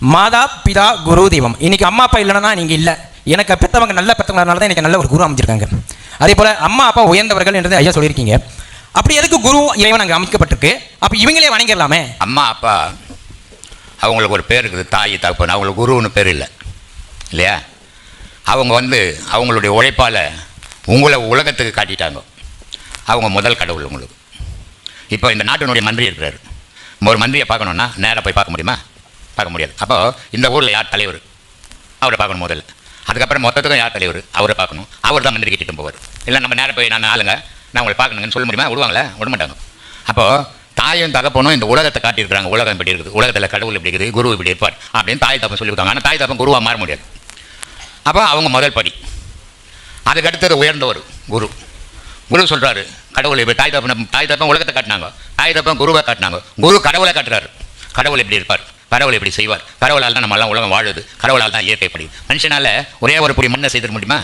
மாதா பிதா குரு தெய்வம். இன்னைக்கு அம்மா அப்பா இல்லைன்னா நீங்க இல்லை. எனக்கு பெற்றவங்க நல்ல பெத்தவங்கனால தான் எனக்கு நல்ல ஒரு குரு அமைஞ்சிருக்காங்க. அதே போல அம்மா அப்பா உயர்ந்தவர்கள் என்று ஐயா சொல்லியிருக்கீங்க. அப்படி எதுக்கு குரு இறைவன் அங்கே அமைக்கப்பட்டிருக்கு? அப்போ இவங்களே வணங்கிடலாமே. அம்மா அப்பா அவங்களுக்கு ஒரு பேர் இருக்குது தாய் தகப்பன். அவங்களுக்கு குருன்னு பேர் இல்லை. இல்லையா? அவங்க வந்து அவங்களுடைய உழைப்பால் உங்களை உலகத்துக்கு காட்டிட்டாங்க. அவங்க முதல் கடவுள் உங்களுக்கு. இப்போ இந்த நாட்டினுடைய மந்திரி இருக்கிறார். ஒரு மந்திரியை பார்க்கணுன்னா நேராக போய் பார்க்க முடியுமா? பார்க்க முடியாது. அப்போ இந்த ஊரில் யார் தலைவர்? அவரை பார்க்கணும் முதல்ல. அதுக்கப்புறம் மொத்தத்துக்கும் யார் தலைவர்? அவரை பார்க்கணும். அவர் தான் மந்திரி கிட்டிட்டு போவார். இல்லை நம்ம நேரம் போய் நான் ஆளுங்க நான் உங்களை பார்க்கணுங்கன்னு சொல்ல முடியுமா? விடுவாங்களே? விட மாட்டாங்க. அப்போது தாயும் தகப்பனும் இந்த உலகத்தை காட்டியிருக்கிறாங்க. உலகம் இப்படி இருக்குது? உலகத்தில் கடவுள் இப்படி இருக்குது? குரு இப்படி இருப்பார் அப்படின்னு தாய் தப்பம் சொல்லியிருக்காங்க. ஆனால் தாய் தப்பம் குருவாக மாற முடியாது. அப்போ அவங்க முதல் படி. அதுக்கடுத்தது உயர்ந்தவர் குரு. குரு சொல்கிறாரு கடவுள் இப்போ தாய் தப்பம் தாய் தப்பம் உலகத்தை காட்டினாங்க. தாய் தப்பம் குருவை காட்டினாங்க. குரு கடவுளை காட்டுறாரு. கடவுள் எப்படி இருப்பார்? கடவுள் எப்படி செய்வார். கடவுளால் தான் நம்மளாம் உலகம் வாழுது. கடவுளால் தான் இயற்கை படி. மனுஷனால ஒரே ஒரு பொடி மண்ணை செய்திட முடியுமா?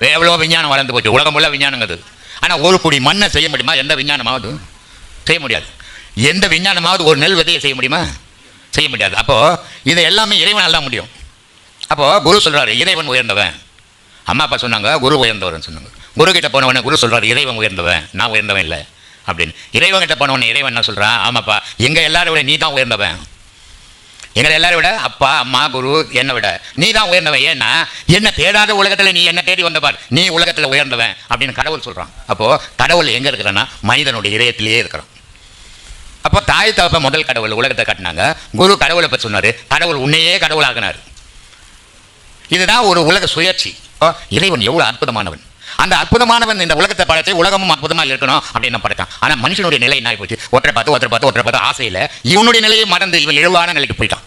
எவ்வளோ விஞ்ஞானம் வளர்ந்து போச்சு. உலகம் ஃபுல்லாக விஞ்ஞானங்கிறது ஆனால் ஒரு பொடி மண்ணை செய்ய முடியுமா? எந்த விஞ்ஞானமாவது? செய்ய முடியாது. எந்த விஞ்ஞானமாவது ஒரு நெல் விதையை செய்ய முடியுமா? செய்ய முடியாது. அப்போது இதை எல்லாமே இறைவனால் தான் முடியும். அப்போது குரு சொல்கிறாரு இறைவன் உயர்ந்தவன். அம்மா அப்பா சொன்னாங்க குரு உயர்ந்தவர்னு சொன்னாங்க. குரு கிட்ட போனவனே குரு சொல்கிறார் இறைவன் உயர்ந்தவன். நான் உயர்ந்தவன் இல்லை. அப்படின்னு. இறைவன் கிட்ட போனவனே இறைவன் என்ன சொல்கிறான் ஆமாப்பா எங்கள் எல்லாரும் நீ தான் உயர்ந்தவன். எங்களை எல்லாரை விட அப்பா அம்மா குரு என்னை விட. நீ தான் உயர்ந்தவன். ஏன்னா என்ன தேடாத உலகத்தில் நீ என்ன தேடி வந்தபார் நீ உலகத்தில் உயர்ந்தவன் அப்படின்னு கடவுள் சொல்கிறான் அப்போது கடவுள் எங்கே இருக்கிறன்னா மனிதனுடைய இதயத்திலேயே இருக்கிறான். அப்போ தாய் தகப்ப முதல் கடவுள் உலகத்தை காட்டினாங்க. குரு கடவுளை பற்றி சொன்னார். கடவுள் உன்னையே கடவுளாகினார் இதுதான் ஒரு உலக சுயற்சி இறைவன் எவ்வளோ அற்புதமானவன். அந்த அற்புதமானவன் இந்த உலகத்தை படைச்சு உலகமும் அற்புதமாக இருக்கணும் அப்படின்னு படைத்தான். ஆனால் மனுஷனுடைய நிலை என்ன போச்சு ஒற்றை பார்த்து ஒற்றை பார்த்து ஒற்றை பார்த்து ஆசையில் இவனுடைய நிலையை மறந்து இவன் இழிவான நிலைக்கு போயிட்டான்.